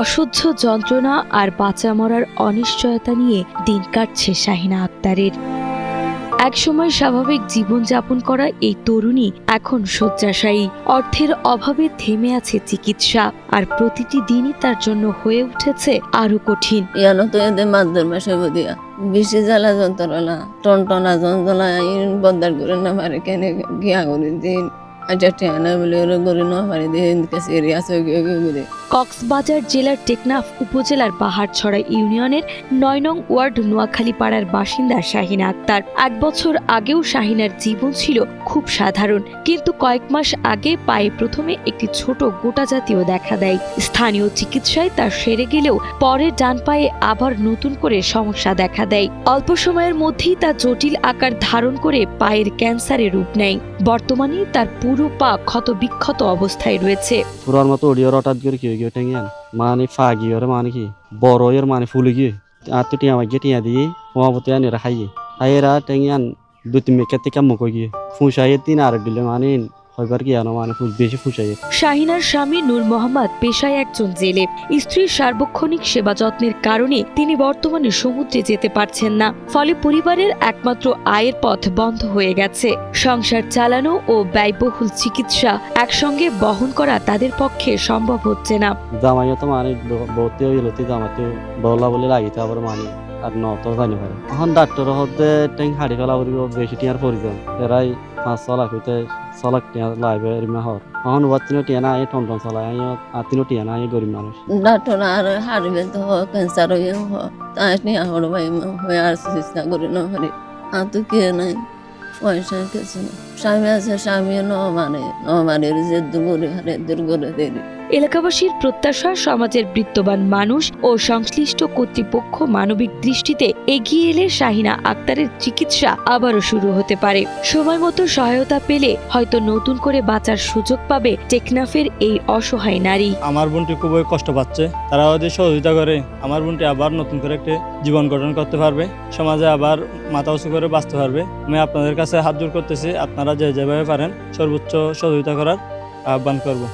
অসহ্য যন্ত্রণা আর বাঁচা মরার অনিশ্চয়তা নিয়ে দিন কাটছে শাহিনা আক্তারের। একসময় স্বাভাবিক জীবনযাপন করা এই তরুণী এখন শয্যাশায়ী। অর্থের অভাবে থেমে আছে চিকিৎসা আর প্রতিটি দিনই তার জন্য হয়ে উঠেছে আরও কঠিন। বেশি জ্বালা যন্ত্রণা, টনটনা যন্ত্রণা বদার করে না পারে কেন গিয়া করে দিন কক্সবাজার জেলার টেকনাফ উপজেলার পাহাড়ছড়া ইউনিয়নের নয় নং ওয়ার্ড নোয়াখালী পাড়ার বাসিন্দা শাহিনা আক্তার। এক বছর আগেও শাহিনার জীবন ছিল খুব সাধারণ, কিন্তু কয়েক মাস আগে পায়ে প্রথমে একটি ছোট গোটা জাতীয় দেখা দেয়। স্থানীয় চিকিৎসায় তার সেরে গেলেও পরে ডান পায়ে আবার নতুন করে সমস্যা দেখা দেয়। অল্প সময়ের মধ্যেই তা জটিল আকার ধারণ করে পায়ের ক্যান্সারে রূপ নেয়। বর্তমানে তার পুরো পা ক্ষত বিক্ষত অবস্থায় রয়েছে। পুরার মতো ওডিওর হঠাৎ করে কি গিয়ে টেঙ্গিয়ান মানে ফাগি ওরে মানে কি? বড় এর মানে ফুলে গিয়ে। আর তো টিয়া মাগিয়ে টিয়া দিয়ে মহাবতী আনি খাইয়ে খাইয়েরা টেঙ্গিয়ান দু তিন মেকের থেকে মুখ গিয়ে। ফুসাইয়ে তিন আর দিলে মানে হইবার কি মানে বেশি ফুসাইয়ে শাহিনার স্বামী নূর মোহাম্মদ পেশায় একজন জেলে। স্ত্রীর সার্বক্ষণিক সেবা যত্নের কারণে তিনি বর্তমানে সমুদ্রে যেতে পারছেন না। ফলে পরিবারের একমাত্র আয়ের পথ বন্ধ হয়ে গেছে। সংসার চালানো ও ব্যয়বহুল চিকিৎসা একসঙ্গে বহন করা তাদের পক্ষে সম্ভব হচ্ছে না। জামাইও তো মানে হইলতি জামাতে বলা বলে লাগিতে আবার মানে আর ন তো জানি পারে। এখন ডাক্তার হতে হাড়ি ফেলা বেশি টিয়ার প্রয়োজন। এরাই পাঁচ হইতে ছ লাখ টিয়া লাইবে এরিমা হর এখন ওবার তিনো টিয়া না আই টন টন চলাই আই আর তিনো টিয়া না আই গরিব মানুষ। ডাক্তার আর হারবে তো ক্যান্সার হয়ে হ তাই নিয়ে হড় ভাই হয়ে আর চিকিৎসা করে না পারে আর তো কে নাই, পয়সা কিছু না স্বামী আছে স্বামী ন মানে ন মানে দূর করে, হারে দূর দেরি। এলাকাবাসীর প্রত্যাশা, সমাজের বৃত্তবান মানুষ ও সংশ্লিষ্ট কর্তৃপক্ষ মানবিক দৃষ্টিতে এগিয়ে এলে শাহিনা আক্তারের চিকিৎসা আবারও শুরু হতে পারে। সময় মতো সহায়তা পেলে হয়তো নতুন করে বাঁচার সুযোগ পাবে টেকনাফের এই অসহায় নারী। আমার বোনটি খুবই কষ্ট পাচ্ছে। তারা ওদের সহযোগিতা করে, আমার বোনটি আবার নতুন করে একটি জীবন গঠন করতে পারবে। সমাজে আবার মাথা উঁচু করে বাঁচতে পারবে। আমি আপনাদের কাছে হাত জোর করতেছি, আপনারা যে যেভাবে পারেন সর্বোচ্চ সহযোগিতা করার আহ্বান করব।